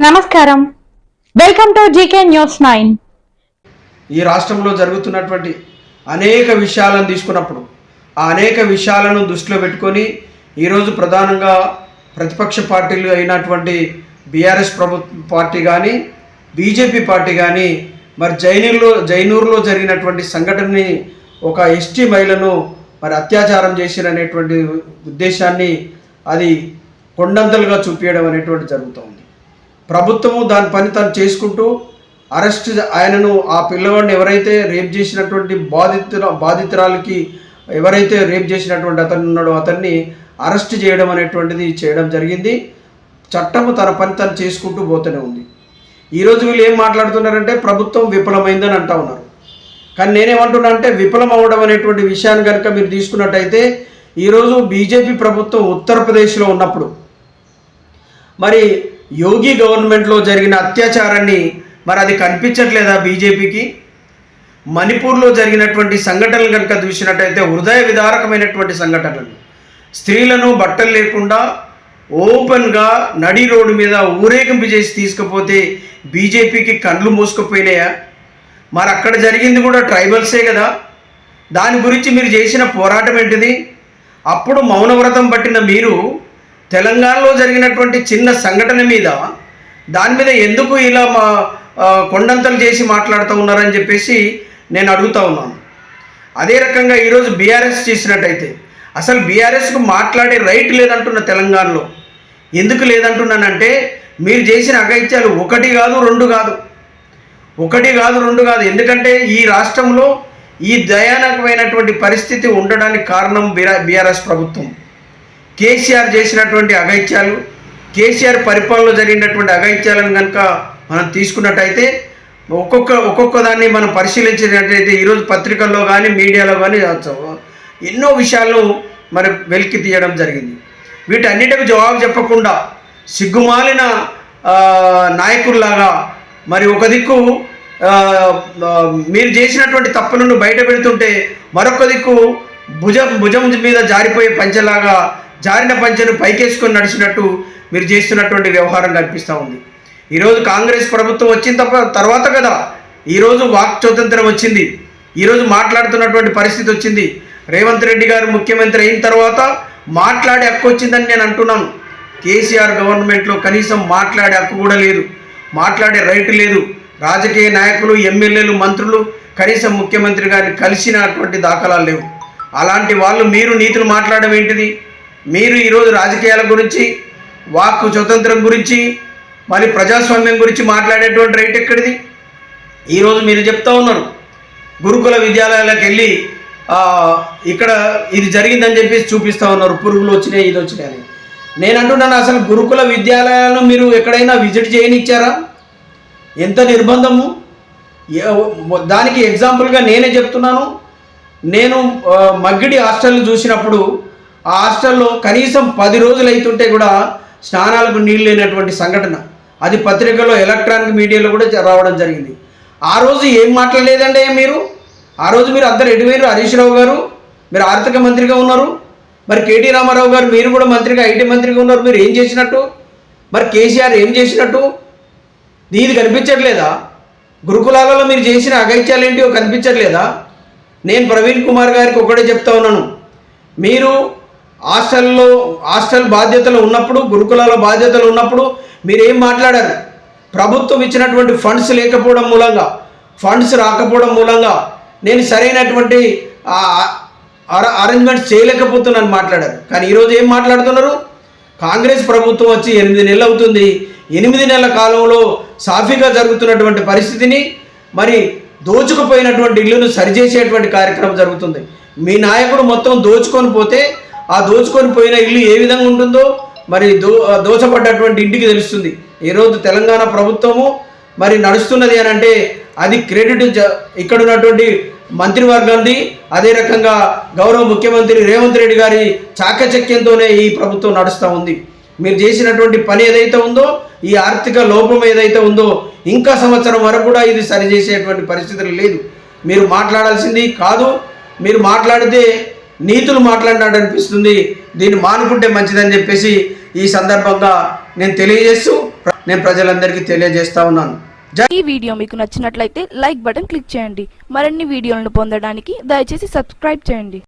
నమస్కారం. Welcome to GK news nine ఈ రాష్ట్రంలో జరుగుతున్నటువంటి అనేక విషయాలను తీసుకున్నప్పుడు ఆ అనేక విషయాలను దృష్టిలో పెట్టుకొని ఈరోజు ప్రధానంగా ప్రతిపక్ష పార్టీలు అయినటువంటి బీఆర్ఎస్ ప్రభుత్వ పార్టీ కానీ బీజేపీ పార్టీ కానీ మరి జైనూరులో జైనూరులో జరిగినటువంటి సంఘటనని ఒక ఎస్టీ మహిళను మరి అత్యాచారం చేసిరనేటువంటి ఉద్దేశాన్ని అది కొండంతలుగా చూపించడం అనేటువంటి జరుగుతుంది. ప్రభుత్వము దాని పని తను చేసుకుంటూ అరెస్ట్ ఆయనను ఆ పిల్లవాడిని ఎవరైతే రేప్ చేసినటువంటి బాధితుల బాధితురాలకి ఎవరైతే రేప్ చేసినటువంటి అతను ఉన్నాడో అతన్ని అరెస్ట్ చేయడం అనేటువంటిది చేయడం జరిగింది. చట్టము తన పని తను చేసుకుంటూ పోతూనే ఉంది. ఈరోజు వీళ్ళు ఏం మాట్లాడుతున్నారంటే ప్రభుత్వం విఫలమైందని అంటా ఉన్నారు. కానీ నేనేమంటున్నా అంటే విఫలం అవ్వడం అనేటువంటి విషయాన్ని కనుక మీరు తీసుకున్నట్టయితే ఈరోజు బీజేపీ ప్రభుత్వం ఉత్తరప్రదేశ్లో ఉన్నప్పుడు. మరి యోగి గవర్నమెంట్లో జరిగిన అత్యాచారాన్ని మరి అది కనిపించట్లేదా బీజేపీకి? మణిపూర్లో జరిగినటువంటి సంఘటనలు కనుక చూసినట్టయితే హృదయ విదారకమైనటువంటి సంఘటనలు. స్త్రీలను బట్టలు లేకుండా ఓపెన్గా నడి రోడ్డు మీద ఊరేగింపు చేసి తీసుకుపోతే బీజేపీకి కళ్ళు మూసుకుపోయినాయా? మరి అక్కడ జరిగింది కూడా ట్రైబల్సే కదా. దాని గురించి మీరు చేసిన పోరాటం ఏంటిది? అప్పుడు మౌనవ్రతం పట్టిన మీరు తెలంగాణలో జరిగినటువంటి చిన్న సంఘటన మీద దాని మీద ఎందుకు ఇలా మా కొండంతలు చేసి మాట్లాడుతూ ఉన్నారని చెప్పేసి నేను అడుగుతా ఉన్నాను. అదే రకంగా ఈరోజు బీఆర్ఎస్ చేసినట్టయితే అసలు బీఆర్ఎస్కు మాట్లాడే రైట్ లేదంటున్న తెలంగాణలో. ఎందుకు లేదంటున్నానంటే మీరు చేసిన అగైత్యాలు ఒకటి కాదు రెండు కాదు. ఒకటి కాదు రెండు కాదు. ఎందుకంటే ఈ రాష్ట్రంలో ఈ దయానకమైనటువంటి పరిస్థితి ఉండడానికి కారణం బీఆర్ఎస్ ప్రభుత్వం. కేసీఆర్ చేసినటువంటి అగైత్యాలు కేసీఆర్ పరిపాలనలో జరిగినటువంటి అగైత్యాలను కనుక మనం తీసుకున్నట్టయితే ఒక్కొక్క ఒక్కొక్క దాన్ని మనం పరిశీలించినట్టయితే ఈరోజు పత్రికల్లో కానీ మీడియాలో కానీ ఎన్నో విషయాలు మరి వెలికి తీయడం జరిగింది. వీటన్నిటికి జవాబు చెప్పకుండా సిగ్గుమాలిన నాయకుల్లాగా మరి ఒక దిక్కు మీరు చేసినటువంటి తప్పులను బయట పెడుతుంటే మరొక దిక్కు భుజం భుజం మీద జారిపోయే పంచెలాగా జారిన పంచెను పైకేసుకొని నడిచినట్టు మీరు చేస్తున్నటువంటి వ్యవహారం కనిపిస్తూ ఉంది. ఈరోజు కాంగ్రెస్ ప్రభుత్వం వచ్చిన తప్ప తర్వాత కదా ఈరోజు వాక్ స్వతంత్రం వచ్చింది. ఈరోజు మాట్లాడుతున్నటువంటి పరిస్థితి వచ్చింది. రేవంత్ రెడ్డి గారు ముఖ్యమంత్రి అయిన తర్వాత మాట్లాడే హక్కు వచ్చిందని నేను అంటున్నాను. కేసీఆర్ గవర్నమెంట్లో కనీసం మాట్లాడే హక్కు కూడా లేదు. మాట్లాడే రైట్ లేదు. రాజకీయ నాయకులు ఎమ్మెల్యేలు మంత్రులు కనీసం ముఖ్యమంత్రి గారిని కలిసినటువంటి దాఖలాలు లేవు. అలాంటి వాళ్ళు మీరు నీతులు మాట్లాడడం ఏంటిది? మీరు ఈరోజు రాజకీయాల గురించి వాక్కు స్వతంత్రం గురించి మరి ప్రజాస్వామ్యం గురించి మాట్లాడేటువంటి రైట్ ఎక్కడిది? ఈరోజు మీరు చెప్తా ఉన్నారు. గురుకుల విద్యాలయాలకు వెళ్ళి ఇక్కడ ఇది జరిగిందని చెప్పేసి చూపిస్తూ ఉన్నారు. పురుగులు వచ్చినాయి ఇది వచ్చినాయి అని. నేను అంటున్నాను అసలు గురుకుల విద్యాలయాలను మీరు ఎక్కడైనా విజిట్ చేయనిచ్చారా? ఎంత నిర్బంధము? దానికి ఎగ్జాంపుల్గా నేనే చెప్తున్నాను. నేను మగ్గిడి హాస్టల్ని చూసినప్పుడు ఆ హాస్టల్లో కనీసం పది రోజులు అవుతుంటే కూడా స్నానాలకు నీళ్ళు లేనటువంటి సంఘటన. అది పత్రికలో ఎలక్ట్రానిక్ మీడియాలో కూడా రావడం జరిగింది. ఆ రోజు ఏం మాట్లాడలేదండి మీరు? ఆ రోజు మీరు అందరు ఎటువైరు హరీష్ రావు గారు? మీరు ఆర్థిక మంత్రిగా ఉన్నారు? మరి కేటీ రామారావు గారు మీరు కూడా మంత్రిగా ఐటీ మంత్రిగా ఉన్నారు? మీరు ఏం చేసినట్టు? మరి కేసీఆర్ ఏం చేసినట్టు? నీది కనిపించట్లేదా? గురుకులాలలో మీరు చేసిన అగైత్యాలు ఏంటివో కనిపించట్లేదా? నేను ప్రవీణ్ కుమార్ గారికి ఒకటే చెప్తా ఉన్నాను. మీరు హాస్టల్లో హాస్టల్ బాధ్యతలు ఉన్నప్పుడు గురుకులాల బాధ్యతలు ఉన్నప్పుడు మీరు ఏం మాట్లాడారు? ప్రభుత్వం ఇచ్చినటువంటి ఫండ్స్ లేకపోవడం మూలంగా ఫండ్స్ రాకపోవడం మూలంగా నేను సరైనటువంటి అరేంజ్మెంట్స్ చేయలేకపోతున్నాను మాట్లాడారు. కానీ ఈరోజు ఏం మాట్లాడుతున్నారు? కాంగ్రెస్ ప్రభుత్వం వచ్చి ఎనిమిది నెలలు అవుతుంది. ఎనిమిది నెలల కాలంలో సాఫీగా జరుగుతున్నటువంటి పరిస్థితిని మరి దోచుకుపోయినటువంటి ఇల్లును సరిచేసేటువంటి కార్యక్రమం జరుగుతుంది. మీ నాయకుడు మొత్తం దోచుకొని పోతే ఆ దోచుకొని పోయిన ఇల్లు ఏ విధంగా ఉంటుందో మరి దో దోచబడ్డటువంటి ఇంటికి తెలుస్తుంది. ఈరోజు తెలంగాణ ప్రభుత్వము మరి నడుస్తున్నది అని అంటే అది క్రెడిట్ ఇక్కడ ఉన్నటువంటి మంత్రివర్గాన్ని అదే రకంగా గౌరవ ముఖ్యమంత్రి రేవంత్ రెడ్డి గారి చాకచక్యంతోనే ఈ ప్రభుత్వం నడుస్తూ ఉంది. మీరు చేసినటువంటి పని ఏదైతే ఉందో ఈ ఆర్థిక లోపం ఏదైతే ఉందో ఇంకా సంవత్సరం వరకు కూడా ఇది సరిచేసేటువంటి పరిస్థితులు లేదు. మీరు మాట్లాడాల్సింది కాదు. మీరు మాట్లాడితే నీతులు మాట్లాడినాడు అనిపిస్తుంది దీన్ని మానుకుంటే మంచిదని చెప్పేసి ఈ సందర్భంగా నేను తెలియజేస్తూ నేను ప్రజలందరికీ తెలియజేస్తా ఉన్నాను. ఈ వీడియో మీకు నచ్చినట్లయితే లైక్ బటన్ క్లిక్ చేయండి. మరిన్ని వీడియోలను పొందడానికి దయచేసి సబ్స్క్రైబ్ చేయండి.